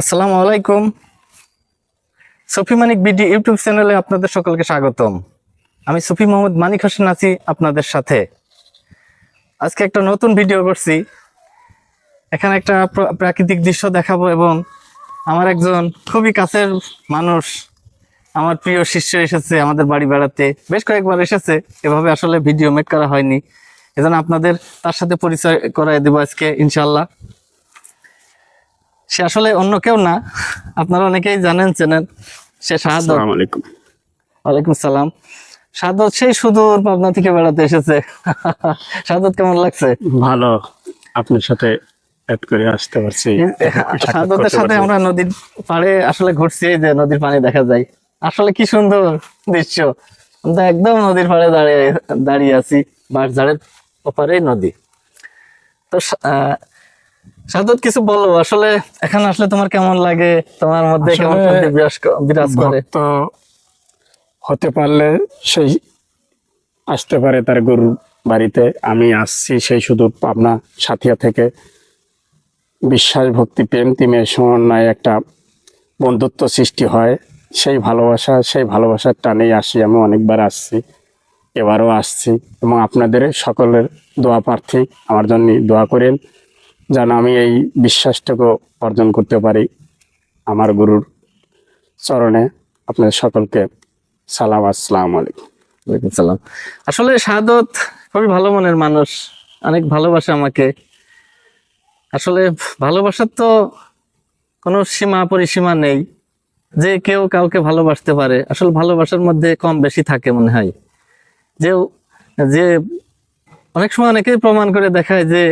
আসসালামু আলাইকুম। সফি মানিক BD YouTube চ্যানেলে আপনাদের সকলকে স্বাগতম। আমি সফি মোহাম্মদ মানিক হোসেন আছি আপনাদের সাথে। আজকে একটা নতুন ভিডিও করছি। এখানে একটা প্রাকৃতিক দৃশ্য দেখাবো এবং আমার একজন খুবই কাছের মানুষ, আমার প্রিয় শিষ্য এসেছে আমাদের বাড়ি বেড়াতে। বেশ কয়েকবার এসেছে, এভাবে আসলে ভিডিও মেক করা হয়নি। এজন্য আপনাদের তার সাথে পরিচয় করাই দেবো আজকে ইনশাল্লাহ সে আসলে অন্য কেউ না। আপনারা অনেকেই জানেন চেনেন। সে শাহাদত আলাইকুম। ওয়ালাইকুম সালাম শাহাদত সেই সুদূর পাবনা থেকে বেড়াতে এসেছে। শাহাদত কেমন লাগছে? ভালো। আপনার সাথে অ্যাড করে আসতে পারছি। শাহাদতের সাথে আমরা নদীর পাড়ে আসলে ঘুরছি এই যে নদীর পানি দেখা যায়। আসলে কি সুন্দর দৃশ্য। আমরা একদম নদীর পাড়ে দাঁড়িয়ে দাঁড়িয়ে আছি বাঁশঝাড়ের ওপারেই নদী। তো শা- কিছু বলো আসলে এখানে আসলে তোমার কেমন লাগে? তোমার মধ্যে কেমন বিরাজ করে? ভক্ত হতে পারলে সেই আসতে পারে তার গরুর বাড়িতে। আমি আসছি সেই শুধু পাবনা সাথিয়া থেকে। বিশ্বাস ভক্তি প্রেম তিমের সমন্বয়ে একটা বন্ধুত্ব সৃষ্টি হয়। সেই ভালোবাসা সেই ভালোবাসার টানেই আসি আমি অনেকবার আসছি এবারও আসছি। এবং আপনাদের সকলের দোয়া প্রার্থী আমার জন্য দোয়া করেন। যেন আমি এই বিশ্বাসটুকু অর্জন করতে পারি আমার গুরুর চরণে। আপনাদের সকলকে সালাম, আসসালামু আলাইকুম। সালাম। আসলে শাহাদত খুবই ভালো মনের মানুষ, অনেক ভালোবাসে আমাকে। আসলে ভালোবাসার তো কোনো সীমা পরিসীমা নেই। যে কেউ কাউকে ভালোবাসতে পারে, আসলে ভালোবাসার মধ্যে কম বেশি থাকে মনে হয়। যে যে অনেক সময় অনেকেই প্রমাণ করে দেখায় যে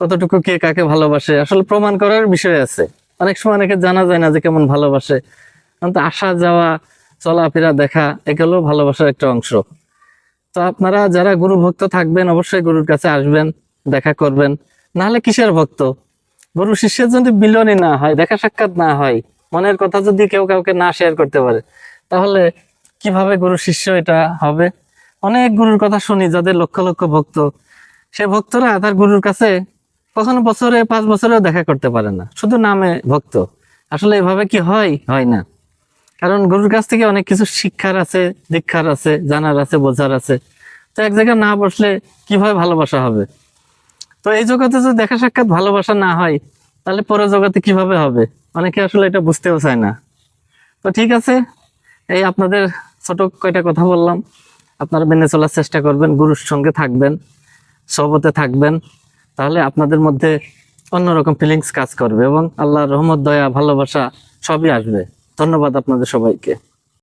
কতটুকু কে কাকে ভালোবাসে? আসলে প্রমাণ করার বিষয় আছে। অনেক সময় অনেকে জানা যায় না যে কেমন ভালোবাসে। কিন্তু আসা, যাওয়া, চলাফেরা, দেখা, এগুলো ভালোবাসার একটা অংশ। তো আপনারা যারা গুরু ভক্ত থাকবেন, অবশ্যই গুরুর কাছে আসবেন, দেখা করবেন। নাহলে কিসের ভক্ত? গুরু শিষ্যের যদি মিলনই না হয়, দেখা সাক্ষাৎ না হয়, মনের কথা যদি কেউ কাউকে না শেয়ার করতে পারে, তাহলে কীভাবে গুরু শিষ্য এটা হবে? অনেক গুরুর কথা শুনি, যাদের লক্ষ লক্ষ ভক্ত। সে ভক্তরা তার গুরুর কাছে কখনো বছরে পাঁচ বছরেও দেখা করতে পারে না। শুধু নামে ভক্ত। আসলে এভাবে কি হয়? হয় না। কারণ গুরুর কাছ থেকে অনেক কিছু শিক্ষার আছে, দীক্ষার আছে, জানার আছে, বোঝার আছে। তো এক জায়গায় না বসলে কীভাবে ভালোবাসা হবে? তো এই জগতে যদি দেখা সাক্ষাৎ ভালোবাসা না হয়, তাহলে পরে জগতে কীভাবে হবে? অনেকে আসলে এটা বুঝতেও চায় না। তো ঠিক আছে, এই আপনাদের ছোট কয়টা কথা বললাম। আপনারা মেনে চলার চেষ্টা করবেন, গুরুর সঙ্গে থাকবেন, সহবতে থাকবেন। তাহলে আপনাদের মধ্যে অন্যরকম ফিলিংস কাজ করবে এবং আল্লাহর রহমত, দয়া, ভালোবাসা সবই আসবে। ধন্যবাদ আপনাদের সবাইকে।